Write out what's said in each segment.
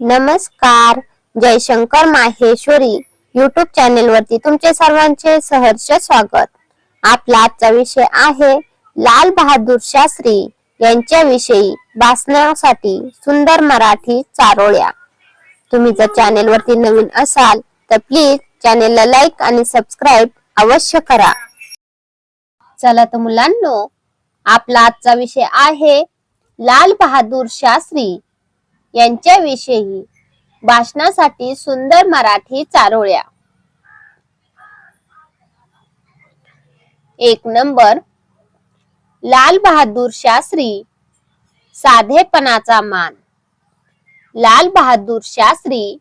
नमस्कार Jaishankar Maheshwari YouTube channel वरती तुमचे सर्वांचे सहर्ष स्वागत. आपला आजचा विषय आहे लाल बहादूर शास्त्री यांच्याविषयी भाषणासाठी सुंदर मराठी चारोळ्या. तुम्ही जर चॅनेल वरती नवीन असाल तर प्लीज चॅनेलला लाईक आणि सबस्क्राईब अवश्य करा. चला तर मुलांनो आपला आजचा विषय आहे लाल बहादूर शास्त्री यांच्याविषयी भाषणासाठी सुंदर मराठी चारोळ्या. एक नंबर. लाल बहादूर शास्त्री साधेपणाचा मान. लाल बहादूर शास्त्री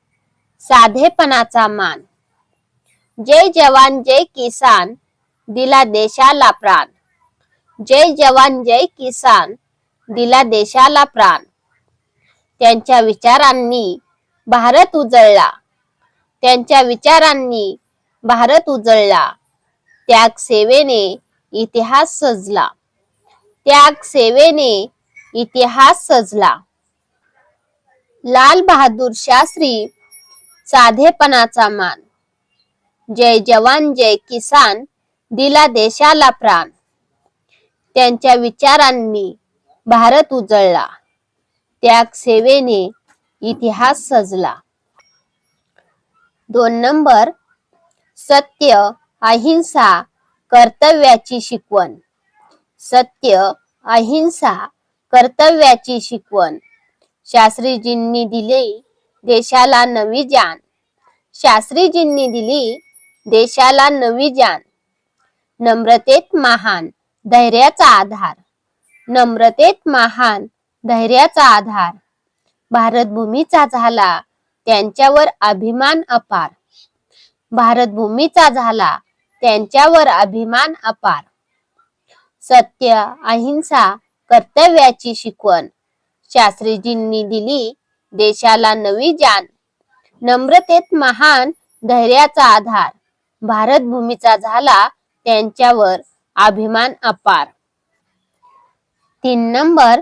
साधेपणाचा मान. जय जवान जय किसान दिला देशाला प्राण. जय जवान जय किसान दिला देशाला प्राण. त्यांच्या विचारांनी भारत उजळला. त्यांच्या विचारांनी भारत उजळला. त्याग सेवेने इतिहास सजला. त्याग सेवेने इतिहास सजला. लाल बहादूर शास्त्री साधेपणाचा मान. जय जवान जय किसान दिला देशाला प्राण. त्यांच्या विचारांनी भारत उजळला. त्याग सेवेने इतिहास सजला. दोन नंबर सत्य अहिंसा कर्तव्याची शिकवण. सत्य अहिंसा कर्तव्याची शिकवण. शास्त्रीजींनी दिली देशाला नवी जान. शास्त्रीजींनी दिली देशाला नवी जान. नम्रतेत महान धैर्याचा आधार. नम्रतेत महान धैर्याचा आधार. भारतभूमीचा झाला त्यांच्यावर अभिमान अपार. भारतभूमीचा झाला त्यांच्यावर अभिमान अपार. सत्य अहिंसा कर्तव्याची शिकवण. शास्त्रीजींनी दिली देशाला नवी जान. नम्रतेत महान धैर्याचा आधार. भारतभूमीचा झाला त्यांच्यावर अभिमान अपार. तीन नंबर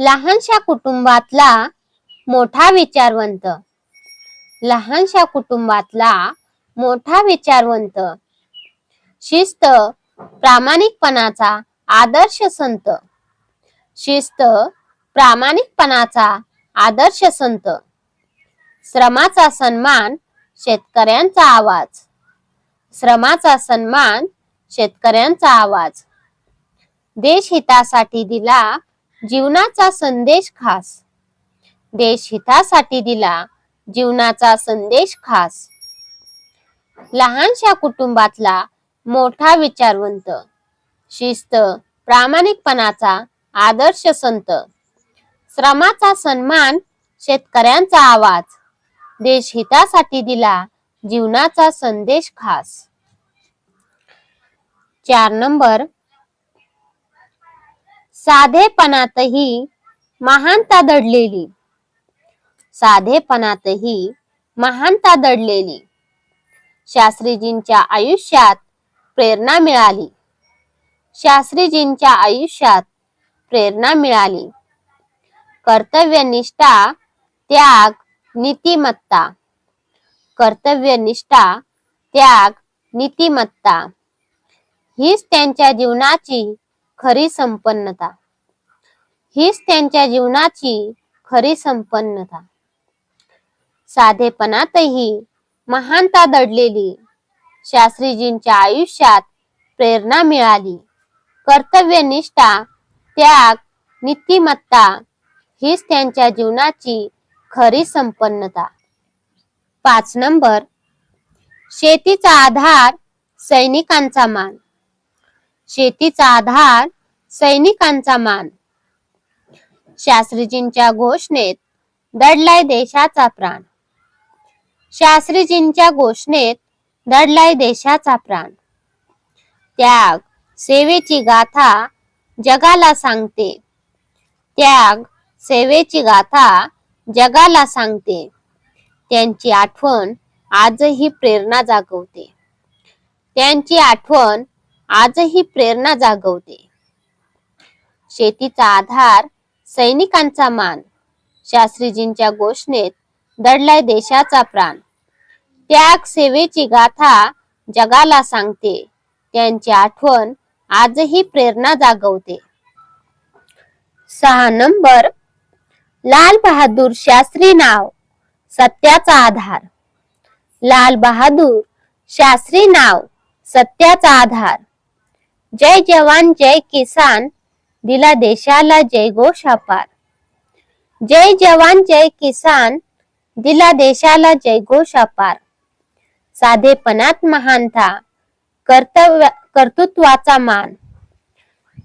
लहानशा कुटुंबातला मोठा विचारवंत. लहानशा कुटुंबातला मोठा विचारवंत. शिस्त प्रामाणिकपणाचा आदर्श संत. शिस्त प्रामाणिकपणाचा आदर्श संत. श्रमाचा सन्मान शेतकऱ्यांचा आवाज. श्रमाचा सन्मान शेतकऱ्यांचा आवाज. देश हितासाठी दिला जीवनाचा संदेश खास. देश हितासाठी दिला जीवनाचा संदेश खास. लहानशा कुटुंबातला मोठा विचारवंत शिस्त प्रामाणिकपणाचा आदर्श संत श्रमाचा सन्मान शेतकऱ्यांचा आवाज देश हितासाठी दिला जीवनाचा संदेश खास. चार नंबर साधेपणातही महानता दडलेली. साधेपणातही महानता दडलेली. शास्त्रीजींच्या आयुष्यात प्रेरणा मिळाली. शास्त्रीजींच्या आयुष्यात प्रेरणा मिळाली. कर्तव्यनिष्ठा त्याग नीतिमत्ता. कर्तव्यनिष्ठा त्याग नीतिमत्ता. हीच त्यांच्या जीवनाची खरी संपन्नता. हीच त्यांच्या जीवनाची खरी संपन्नता. साधेपणातही महानता दडलेली शास्त्रीजींच्या आयुष्यात प्रेरणा मिळाली. कर्तव्यनिष्ठा त्याग नीतिमत्ता हीच त्यांच्या जीवनाची खरी संपन्नता. पाच नंबर. शेतीचा आधार सैनिकांचा मान. शेतीचा आधार सैनिकांचा मान. शास्त्रीजींच्या घोषणेत दडलाय देशाचा प्राण. शास्त्रीजींच्या घोषणेत दडलाय देशाचा प्राण. त्याग सेवेची गाथा जगाला सांगते. त्याग सेवेची गाथा जगाला सांगते. त्यांची आठवण आजही प्रेरणा जागवते. त्यांची आठवण आजही प्रेरणा जागवते. शेतीचा आधार सैनिकांचा मान शास्त्रीजींच्या घोषणेत दडलाय देशाचा प्राण. त्याग सेवेची गाथा जगाला सांगते. त्यांची आठवण आजही प्रेरणा जागवते. सहा नंबर लाल बहादूर शास्त्री नाव सत्याचा आधार. लाल बहादूर शास्त्री नाव सत्याचा आधार. जय जवान जय किसान दिला देशाला जय घोष अपार जय जवान जय किसान दिला देशाला जय घोष अपार साधेपणात महानता कर्तव्य कर्तृत्वाचा मान.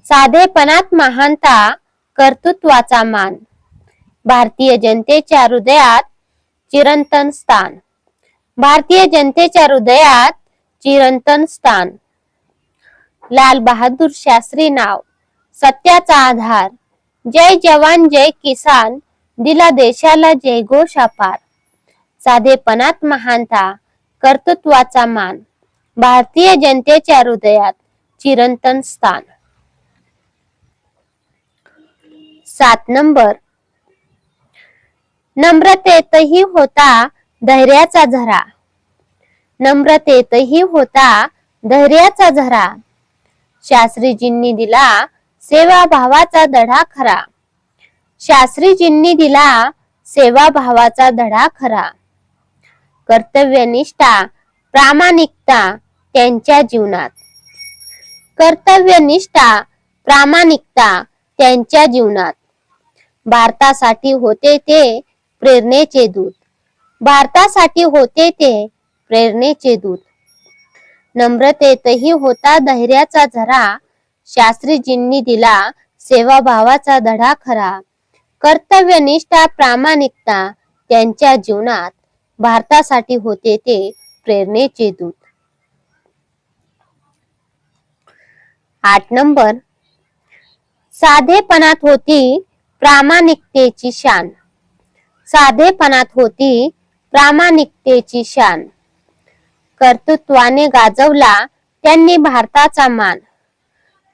साधेपणात महानता कर्तृत्वाचा मान. भारतीय जनतेच्या हृदयात चिरंतन स्थान. भारतीय जनतेच्या हृदयात चिरंतन स्थान. लाल बहादूर शास्त्री नाव. सत्याचा आधार. जय जवान जय किसान. दिला देशाला जय घोष अपार. साधेपणात महानता कर्तृत्वाचा मान. भारतीय जनतेच्या हृदयात चिरंतन स्थान. सात नंबर. नम्रतेतही होता धैर्याचा झरा. नम्रतेतही होता धैर्याचा झरा. शास्त्रीजींनी दिला सेवा भावाचा धडा खरा. शास्त्रीजींनी दिला सेवा भावाचा धडा खरा. कर्तव्यनिष्ठा प्रामाणिकता त्यांच्या जीवनात. कर्तव्यनिष्ठा प्रामाणिकता त्यांच्या जीवनात. भारतासाठी होते ते प्रेरणेचे दूत. भारतासाठी होते ते प्रेरणेचे दूत. नम्रतेतही होता धैर्याचा झरा. शास्त्रीजींनी दिला सेवाभावाचा धडा खरा. कर्तव्यनिष्ठा प्रामाणिकता त्यांच्या जीवनात भारतासाठी होते ते प्रेरणेचे दूत. आठ नंबर. साधेपणात होती प्रामाणिकतेची शान. साधेपणात होती प्रामाणिकतेची शान. कर्तृत्वाने गाजवला त्यांनी भारताचा मान.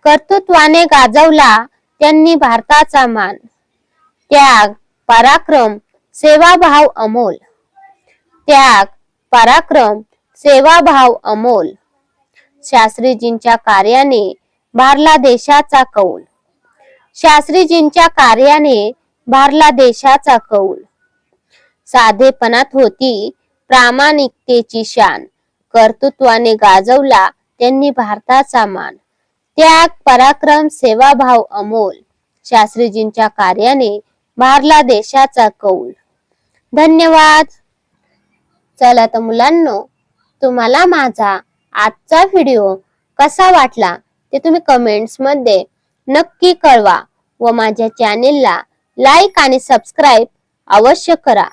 कर्तृत्वाने गाजवला त्यांनी भारताचा मान. त्याग पराक्रम सेवाभाव अमोल. त्याग पराक्रम सेवाभाव अमोल. शास्त्रीजींच्या कार्याने भारला देशाचा कौल. शास्त्रीजींच्या कार्याने भारला देशाचा कौल. साधेपणात होती प्रामाणिकतेची शान. कर्तृत्वाने गाजवला त्यांनी भारताचा मान. त्याग पराक्रम सेवाभाव अमोल शास्त्रीजींच्या कार्याने भारला देशाचा कौल. धन्यवाद. चला तर मुलांनो तुम्हाला माझा आजचा व्हिडिओ कसा वाटला ते तुम्ही कमेंट्समध्ये नक्की कळवा व माझ्या चॅनेलला लाईक आणि सबस्क्राईब अवश्य करा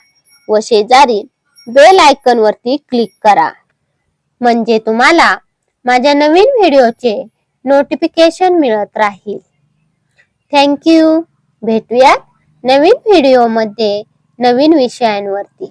व शेजारी बेल आयकन वरती क्लिक करा. म्हणजे तुम्हाला माझ्या नवीन व्हिडिओचे नोटिफिकेशन मिळत राहील. थँक्यू भेटूयात नवीन व्हिडिओमध्ये नवीन विषयांवरती.